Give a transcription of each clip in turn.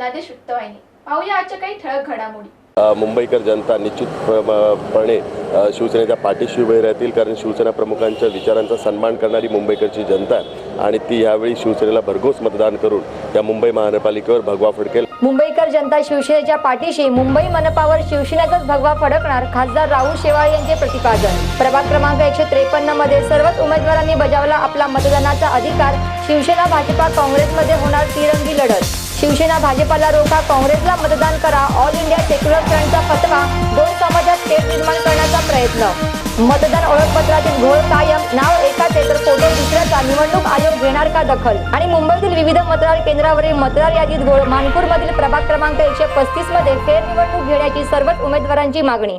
जनादेश वृत्तवाहिनी पाहूया आजच्या काही ठळक घडामोडी. मुंबईकर जनता निश्चितपणे शिवसेनेच्या पाठीशी उभे राहतील कारण शिवसेना प्रमुखांच्या विचारांचा सन्मान करणारी मुंबईकरची जनता आहे आणि ती यावेळी शिवसेनेला भरघोस मतदान करून त्या मुंबई महानगरपालिकेवर भगवा फडकेल. मुंबईकर जनता शिवसेनेच्या पाठीशी मुंबई मनपावर शिवसेनेचाच भगवा फडकणार खासदार राहुल शेवाळे यांचे प्रतिपादन. प्रभाग क्रमांक एकशे त्रेपन्नमध्ये सर्वच उमेदवारांनी बजावला आपला मतदानाचा अधिकार. शिवसेना भाजपा काँग्रेसमध्ये होणार तिरंगी लढत. शिवसेना भाजपाला रोखा काँग्रेसला मतदान करा ऑल इंडिया सेक्युलर फ्रंटचा फतवा दोन समाजात तेढ निर्माण करण्याचा प्रयत्न. मतदान ओळखपत्रातील घोळ कायम नाव एकाचे तर फोटो दुसऱ्याचा निवडणूक आयोग घेणार का दखल? आणि मुंबईतील विविध मतदार केंद्रावरील मतदार यादीत घोळ मानपूरमधील प्रभाग क्रमांक एकशे पस्तीसमध्ये फेरनिवडणूक घेण्याची सर्वच उमेदवारांची मागणी.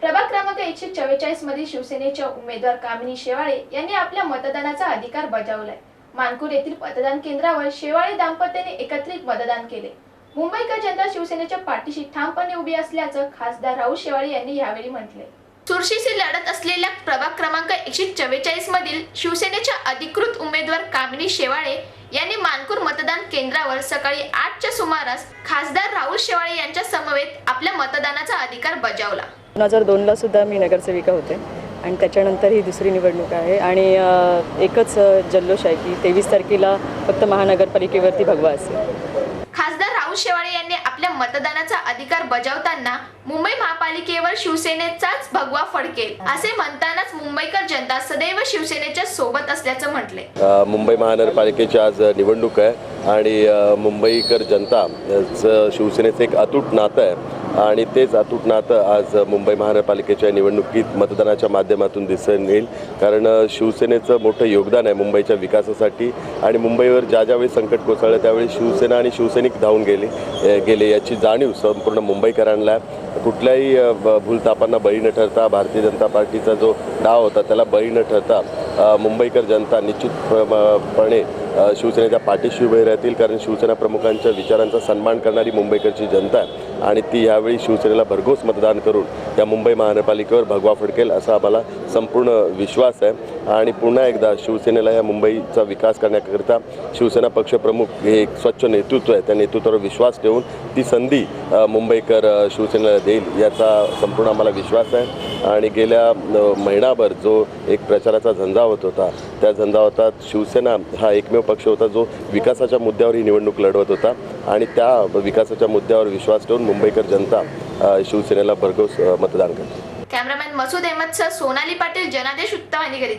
प्रभाग क्रमांक एकशे चव्वेचाळीसमध्ये शिवसेनेच्या उमेदवार कामिनी शेवाळे यांनी आपल्या मतदानाचा अधिकार बजावलाय. मानपूर येथील मतदान केंद्रावर शेवाळे दाम्पत्याने एकत्रित मतदान केले. मुंबईकर जनता शिवसेनेच्या पाठीशी ठामपणे उभी असल्याचं खासदार राहुल शेवाळे यांनी यावेळी म्हटले. चुरशीशी लढत असलेल्या प्रभाग क्रमांक एकशे चव्वेचाळीस मधील शिवसेनेच्या अधिकृत उमेदवार कामिनी शेवाळे यांनी मानपूर मतदान केंद्रावर सकाळी आठच्या सुमारास खासदार राहुल शेवाळे यांच्या समवेत आपल्या मतदानाचा अधिकार बजावला. दोन हजार दोनला सुद्धा मी नगरसेविका होते. आणि त्याच्यानंतर ही दुसरी निवडणूक आहे. आणि एकच जल्लोष आहे की तेवीस तारखेला फक्त महानगरपालिकेवरती भगवा असेल. खासदार राहुल शेवाळे यांनी आपल्या मतदानाचा अधिकार बजावताना मुंबई महापालिकेवर शिवसेनेचाच भगवा फडकेल असे म्हणतानाच मुंबईकर जनता सदैव शिवसेनेच्या सोबत असल्याचं म्हटले मुंबई महानगरपालिकेची आज निवडणूक आहे आणि मुंबईकर जनता चं शिवसेनेचं एक अतूट नातं आहे. आणि तेच अतूट नातं आज मुंबई महानगरपालिकेच्या निवडणुकीत मतदानाच्या माध्यमातून दिसून येईल. कारण शिवसेनेचं मोठं योगदान आहे मुंबईच्या विकासासाठी आणि मुंबईवर ज्या ज्यावेळी संकट कोसळलं त्यावेळी शिवसेना आणि शिवसैनिक धावून गेले गेले याची जाणीव संपूर्ण मुंबईकरांना. कुठल्याही ब- भूलतापांना बळी न ठरता भारतीय जनता पार्टीचा जो डाव होता त्याला बळी न ठरता मुंबईकर जनता निश्चितपणे शिवसेनेच्या पाठीशी उभे राहतील कारण शिवसेना प्रमुखांच्या विचारांचा सन्मान करणारी मुंबईकरची जनता आहे. आणि ती यावेळी शिवसेनेला भरघोस मतदान करून त्या मुंबई महानगरपालिकेवर भगवा फडकेल असा आम्हाला संपूर्ण विश्वास आहे. आणि पुन्हा एकदा शिवसेनेला या मुंबईचा विकास करण्याकरिता शिवसेना पक्षप्रमुख हे एक स्वच्छ नेतृत्व आहे. त्या नेतृत्वावर विश्वास ठेवून ती संधी मुंबईकर शिवसेनेला देईल याचा संपूर्ण आम्हाला विश्वास आहे. आणि गेल्या महिनाभर जो एक प्रचाराचा झंझावत होता त्या झंझावतात शिवसेना हा एकमेव पक्ष होता जो विकासाच्या मुद्द्यावर ही निवडणूक लढवत होता आणि त्या विकासाच्या मुद्द्यावर विश्वास ठेवून मुंबईकर जनता शिवसेनेला भरघोस मतदान करते. कॅमेरामॅन मसूद अहमदसह सोनाली पाटील जनादेश वृत्तवाहिनीकरिता